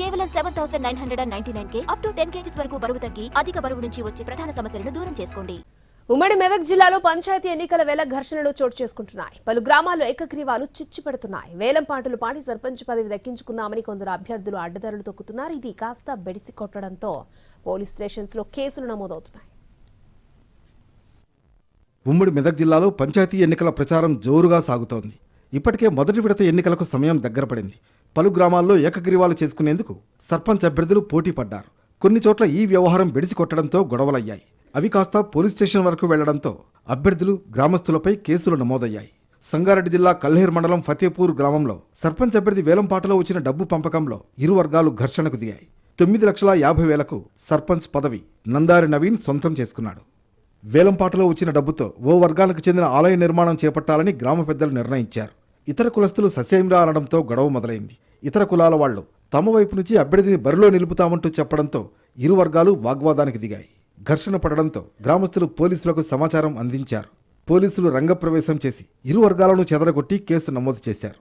కేవలం seven thousand nine hundred and ninety nine K up to ten kgs వరకు బరువు తగ్గి అధిక బరువు నుంచి వచ్చే ప్రధాన సమస్యలను దూరం చేసుకోండి. ఉమ్మడి మెదక్ జిల్లాలో పంచాయతీ ఎన్నికల వేళ ఘర్షణలు చోటు చేసుకుంటున్నాయి. పలు గ్రామాల్లో ఏకగ్రీవాలు చిచ్చు పెడుతున్నాయి వేలం పాటలు పాడి సర్పంచ్ పదవి దక్కించుకుందామని కొందరు అభ్యర్థులు అడ్డదారులు తొక్కుతున్నారు. ఇది కాస్త బెడిసి కొట్టడంతో పోలీస్ స్టేషన్స్లో కేసులు నమోదవుతున్నాయి. ఉమ్మడి మెదక్ జిల్లాలో పంచాయతీ ఎన్నికల ప్రచారం జోరుగా సాగుతోంది. ఇప్పటికే మొదటి విడత ఎన్నికలకు సమయం దగ్గర పడింది. పలు గ్రామాల్లో ఏకగ్రీవాలు చేసుకునేందుకు సర్పంచ్ అభ్యర్థులు పోటీ పడ్డారు. కొన్ని చోట్ల ఈ వ్యవహారం బెడిసి కొట్టడంతో గొడవలయ్యాయి. అవి కాస్త పోలీస్ స్టేషన్ వరకు వెళ్ళడంతో అభ్యర్థులు గ్రామస్తులపై కేసులు నమోదయ్యాయి. సంగారెడ్డి జిల్లా కల్హేర్ మండలం ఫతేపూర్ గ్రామంలో సర్పంచ్ అభ్యర్థి వేలంపాటలో వచ్చిన డబ్బు పంపకంలో ఇరు వర్గాలు ఘర్షణకు దిగాయి. తొమ్మిది లక్షల యాభై వేలకు సర్పంచ్ పదవి నందారి నవీన్ సొంతం చేసుకున్నాడు. వేలంపాటలో వచ్చిన డబ్బుతో ఓ వర్గానికి చెందిన ఆలయ నిర్మాణం చేపట్టాలని గ్రామ పెద్దలు నిర్ణయించారు. ఇతర కులస్తులు ససేమిరా అనడంతో గొడవ మొదలైంది. ఇతర కులాల వాళ్ళు తమ వైపు నుంచి అభ్యర్థిని బరిలో నిలుపుతామంటూ చెప్పడంతో ఇరు వర్గాలు వాగ్వాదానికి దిగాయి. ఘర్షణ పడడంతో గ్రామస్తులు పోలీసులకు సమాచారం అందించారు. పోలీసులు రంగప్రవేశం చేసి ఇరు వర్గాలను చెదరగొట్టి కేసు నమోదు చేశారు.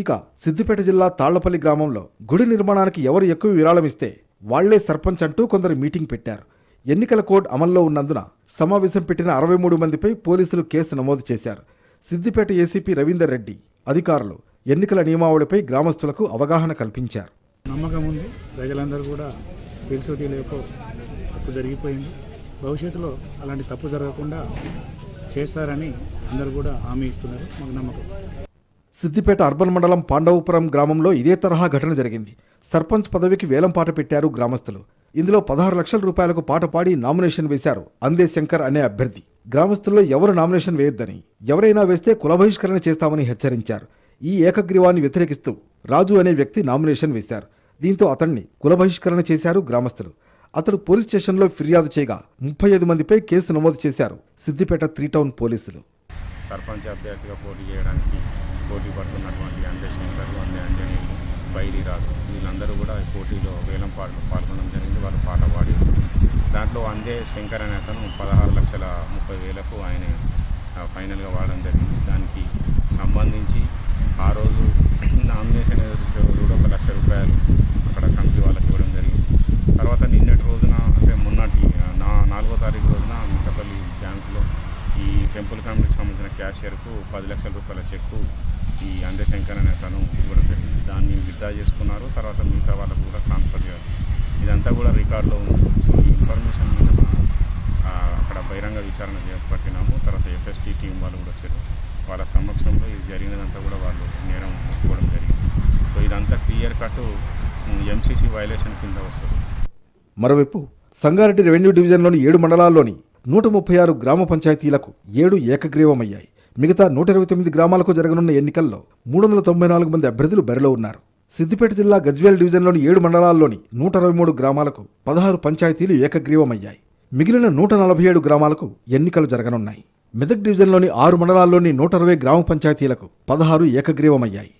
ఇక సిద్దిపేట జిల్లా తాళ్ళపల్లి గ్రామంలో గుడి నిర్మాణానికి ఎవరు ఎక్కువ విరాళమిస్తే వాళ్ళే సర్పంచ్ అంటూ కొందరు మీటింగ్ పెట్టారు. ఎన్నికల కోడ్ అమల్లో ఉన్నందున సమావేశం పెట్టిన అరవై మూడు మందిపై పోలీసులు కేసు నమోదు చేశారు. సిద్దిపేట ఏసీపీ రవీందర్ రెడ్డి అధికారులు ఎన్నికల నియమావళిపై గ్రామస్తులకు అవగాహన కల్పించారు. నమ్మకం ఉంది. ప్రజలందరూ కూడా తెలుసో తెలియకో తప్పు జరిగిపోయింది. భవిష్యత్తులో అలాంటి తప్పు జరగకుండా చేస్తారని అందరూ కూడా హామీ ఇస్తున్నారు. మాకు నమ్మకం. సిద్దిపేట అర్బన్ మండలం పాండవపురం గ్రామంలో ఇదే తరహా ఘటన జరిగింది. సర్పంచ్ పదవికి వేలం పాట పెట్టారు గ్రామస్తులు. ఇందులో పదహారు లక్షల రూపాయలకు పాట పాడి నామినేషన్ వేశారు అందే శంకర్ అనే అభ్యర్థి. గ్రామస్తుల్లో ఎవరు నామినేషన్ వేయొద్దని ఎవరైనా వేస్తే కుల బహిష్కరణ చేస్తామని హెచ్చరించారు. ఈ ఏకగ్రీవాన్ని వ్యతిరేకిస్తూ రాజు అనే వ్యక్తి నామినేషన్ వేశారు. దీంతో అతన్ని కుల బహిష్కరణ చేశారు గ్రామస్తులు. అతడు పోలీస్ స్టేషన్లో ఫిర్యాదు చేయగా ముప్పై ఐదు మందిపై కేసు నమోదు చేశారు సిద్దిపేట త్రీ టౌన్ పోలీసులు. సర్పంచ్ అభ్యర్థిగా పోటీ చేయడానికి పోటీ పడుతున్నటువంటి అందే శంకర్ అందే అంజని బైరీరాజు వీళ్ళందరూ కూడా పోటీలో వేలం పాటలు పాల్గొనడం జరిగింది. వాళ్ళు పాట పాడి దాంట్లో అందే శంకర్ అనే అతను పదహారు లక్షల ముప్పై వేలకు ఆయన ఫైనల్గా వాడడం జరిగింది. దానికి సంబంధించి ఆ రోజు నామినేషన్ వేసే రోజు కూడా ఒక లక్ష రూపాయలు అక్కడ కమిటీ వాళ్ళకి ఇవ్వడం జరిగింది. తర్వాత నిన్నటి రోజున అంటే మొన్నటి నా నాలుగో తారీఖు రోజున మిట్టపల్లి బ్యాంకులో ఈ టెంపుల్ కమిటీకి సంబంధించిన క్యాషియర్కు పది లక్షల రూపాయల చెక్కు ఈ అందశంకర్ అనే తను ఇవ్వడం జరిగింది. దాన్ని విత్డ్రా చేసుకున్నారు. తర్వాత మిగతా వాళ్ళకు కూడా ట్రాన్స్ఫర్ చేయాలి. ఇదంతా కూడా రికార్డులో ఉంది. సో ఈ ఇన్ఫర్మేషన్ మీద అక్కడ బహిరంగ విచారణ చేపట్టినాము. తర్వాత ఎఫ్ఎస్టీ టీం వాళ్ళు కూడా వచ్చారు. వాళ్ళ సమక్షంలో జరిగినదంతా కూడా వాళ్ళు నేరం ఒప్పుకోవడం జరిగింది. సో ఇదంతా క్లియర్ కట్ ఎంసీసీ వైలేషన్ కింద వస్తుంది. మరోవైపు సంగారెడ్డి రెవెన్యూ డివిజన్లోని ఏడు మండలాల్లోని నూట ముప్పై ఆరు గ్రామ పంచాయతీలకు ఏడు ఏకగ్రీవమయ్యాయి. మిగతా నూట ఇరవై తొమ్మిది గ్రామాలకు జరగనున్న ఎన్నికల్లో మూడు వందల తొంభై నాలుగు మంది అభ్యర్థులు బరిలో ఉన్నారు. సిద్దిపేట జిల్లా గజ్వేల్ డివిజన్లోని ఏడు మండలాల్లోని నూట అరవై మూడు గ్రామాలకు పదహారు పంచాయతీలు ఏకగ్రీవమయ్యాయి. మిగిలిన నూట నలభై ఏడు గ్రామాలకు ఎన్నికలు జరగనున్నాయి. మెదక్ డివిజన్లోని ఆరు మండలాల్లోని నూట అరవై గ్రామ పంచాయతీలకు పదహారు ఏకగ్రీవమయ్యాయి.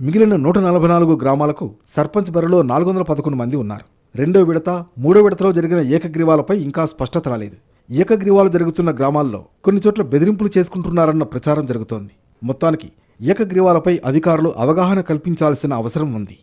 మిగిలిన నూట నలభై నాలుగు గ్రామాలకు సర్పంచ్ బరిలో నాలుగు వందల పదకొండు మంది ఉన్నారు. రెండో విడత మూడో విడతలో జరిగిన ఏకగ్రీవాలపై ఇంకా స్పష్టత రాలేదు. ఏకగ్రీవాలు జరుగుతున్న గ్రామాల్లో కొన్ని చోట్ల బెదిరింపులు చేసుకుంటున్నారన్న ప్రచారం జరుగుతోంది. మొత్తానికి ఏకగ్రీవాలపై అధికారులు అవగాహన కల్పించాల్సిన అవసరం ఉంది.